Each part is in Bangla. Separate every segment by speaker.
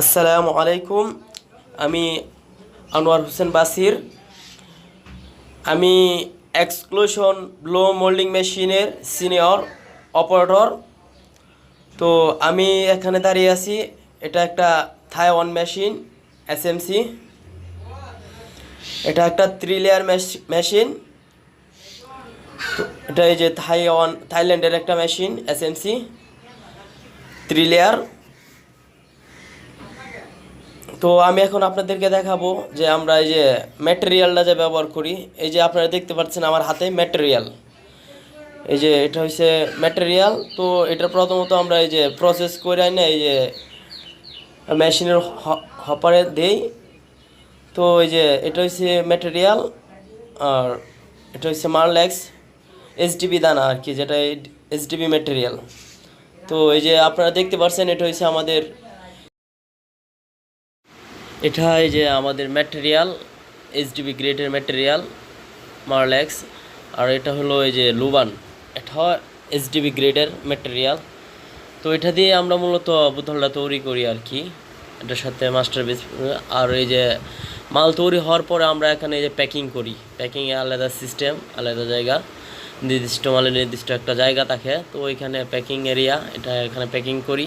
Speaker 1: আসসালামু আলাইকুম। আমি আনোয়ার হোসেন বাসির। আমি এক্সক্লুশন ব্লো মোল্ডিং মেশিনের সিনিয়র অপারেটর। তো আমি এখানে দাঁড়িয়ে আছি। এটা একটা থাইওয়ান মেশিন এসএমসি এটা একটা থ্রি লেয়ার মেশিন। এটা এই যে থাইওয়ান, থাইল্যান্ডের একটা মেশিন এসএমসি থ্রি লেয়ার তো আমি এখন আপনাদেরকে দেখাবো যে আমরা এই যে ম্যাটেরিয়ালটা যে ব্যবহার করি, এই যে আপনারা দেখতে পাচ্ছেন আমার হাতে ম্যাটেরিয়াল এই যে এটা হচ্ছে ম্যাটেরিয়াল তো এটা প্রথমত আমরা এই যে প্রসেস করে না এই যে মেশিনের হপারে দেই। তো এই যে এটা হচ্ছে ম্যাটেরিয়াল আর এটা হচ্ছে মারলেক্স এইচডিবি দানা আর কি, যেটা এইচডিবি ম্যাটেরিয়াল তো এই যে আপনারা দেখতে পাচ্ছেন এটা হচ্ছে আমাদের এটা এই যে আমাদের ম্যাটেরিয়াল এইচডিবি গ্রেডের ম্যাটেরিয়াল মারলেক্স আর এটা হলো এই যে লুবান এটা এইচডিবি গ্রেডের ম্যাটেরিয়াল তো এটা দিয়ে আমরা মূলত বোতলটা তৈরি করি আর কি, এটার সাথে মাস্টার বেস আর এই যে মাল তৈরি হওয়ার পরে আমরা এখানে এই যে প্যাকিং করি। প্যাকিংয়ে আলাদা সিস্টেম আলাদা জায়গা, নির্দিষ্ট মালের নির্দিষ্ট একটা জায়গা থাকে। তো ওইখানে প্যাকিং এরিয়া এটা এখানে প্যাকিং করি।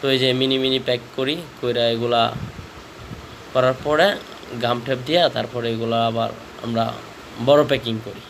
Speaker 1: তো এই যে মিনি মিনি প্যাক করি, কইরা এগুলা করার পরে গাম টেপ দিয়ে তারপরে এগুলো আবার আমরা বড় প্যাকিং করি।